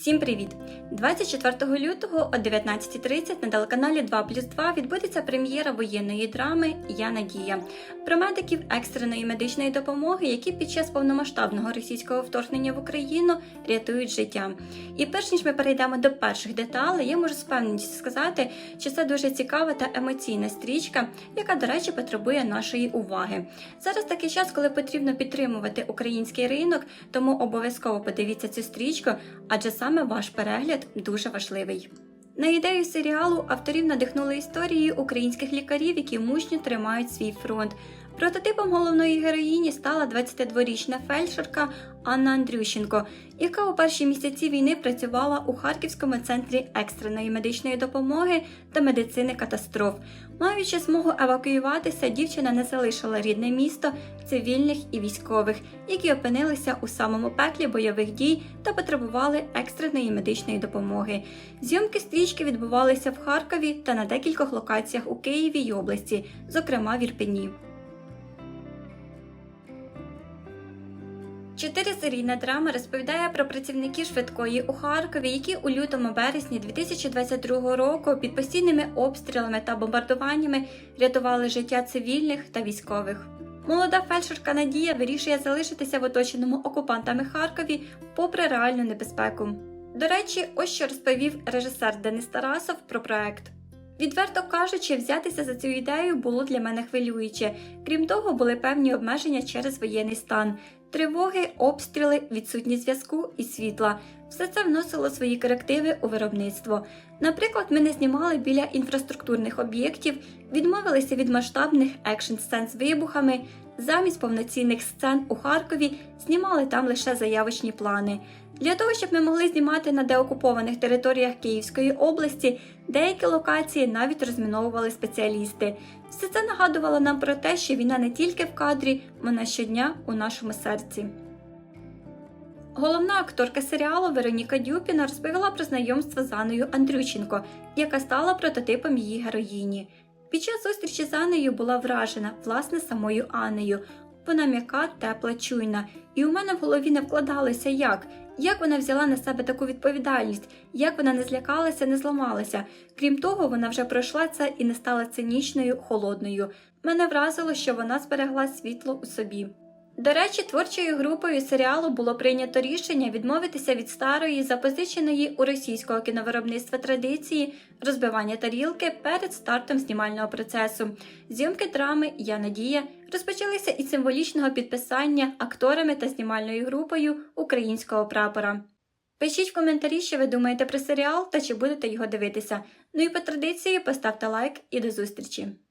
Всім привіт! 24 лютого о 19.30 на телеканалі 2 плюс 2 відбудеться прем'єра воєнної драми Я Надія про медиків екстреної медичної допомоги, які під час повномасштабного російського вторгнення в Україну рятують життя. І перш ніж ми перейдемо до перших деталей, я можу з певністю сказати, що це дуже цікава та емоційна стрічка, яка, до речі, потребує нашої уваги. Зараз такий час, коли потрібно підтримувати український ринок, тому обов'язково подивіться цю стрічку, адже саме ваш перегляд дуже важливий. На ідею серіалу авторів надихнули історії українських лікарів, які мужньо тримають свій фронт. Прототипом головної героїні стала 22-річна фельдшерка Анна Андрющенко, яка у перші місяці війни працювала у Харківському центрі екстреної медичної допомоги та медицини катастроф. Маючи змогу евакуюватися, дівчина не залишила рідне місто, цивільних і військових, які опинилися у самому пеклі бойових дій та потребували екстреної медичної допомоги. Зйомки стрічки відбувалися в Харкові та на декількох локаціях у Києві й області, зокрема в Ірпені. Чотирисерійна драма розповідає про працівників швидкої у Харкові, які у лютому березні 2022 року під постійними обстрілами та бомбардуваннями рятували життя цивільних та військових. Молода фельдшерка Надія вирішує залишитися в оточеному окупантами Харкові попри реальну небезпеку. До речі, ось що розповів режисер Денис Тарасов про проект. Відверто кажучи, взятися за цю ідею було для мене хвилююче. Крім того, були певні обмеження через воєнний стан. Тривоги, обстріли, відсутність зв'язку і світла. Все це вносило свої корективи у виробництво. Наприклад, ми не знімали біля інфраструктурних об'єктів, відмовилися від масштабних екшн сцен з вибухами. Замість повноцінних сцен у Харкові знімали там лише заявочні плани. Для того, щоб ми могли знімати на деокупованих територіях Київської області, деякі локації навіть розміновували спеціалісти. Все це нагадувало нам про те, що війна не тільки в кадрі, вона щодня у нашому серці. Головна акторка серіалу Вероніка Дюпіна розповіла про знайомство з Анною Андрющенко, яка стала прототипом її героїні. Під час зустрічі з Анею була вражена власне самою Анею. Вона м'яка, тепла, чуйна, і у мене в голові не вкладалося як. Як вона взяла на себе таку відповідальність, як вона не злякалася, не зламалася. Крім того, вона вже пройшла це і не стала цинічною, холодною. Мене вразило, що вона зберегла світло у собі. До речі, творчою групою серіалу було прийнято рішення відмовитися від старої, запозиченої у російського кіновиробництва традиції розбивання тарілки перед стартом знімального процесу. Зйомки драми Я Надія розпочалися із символічного підписання акторами та знімальною групою українського прапора. Пишіть в коментарі, що ви думаєте про серіал та чи будете його дивитися. Ну і по традиції поставте лайк і до зустрічі!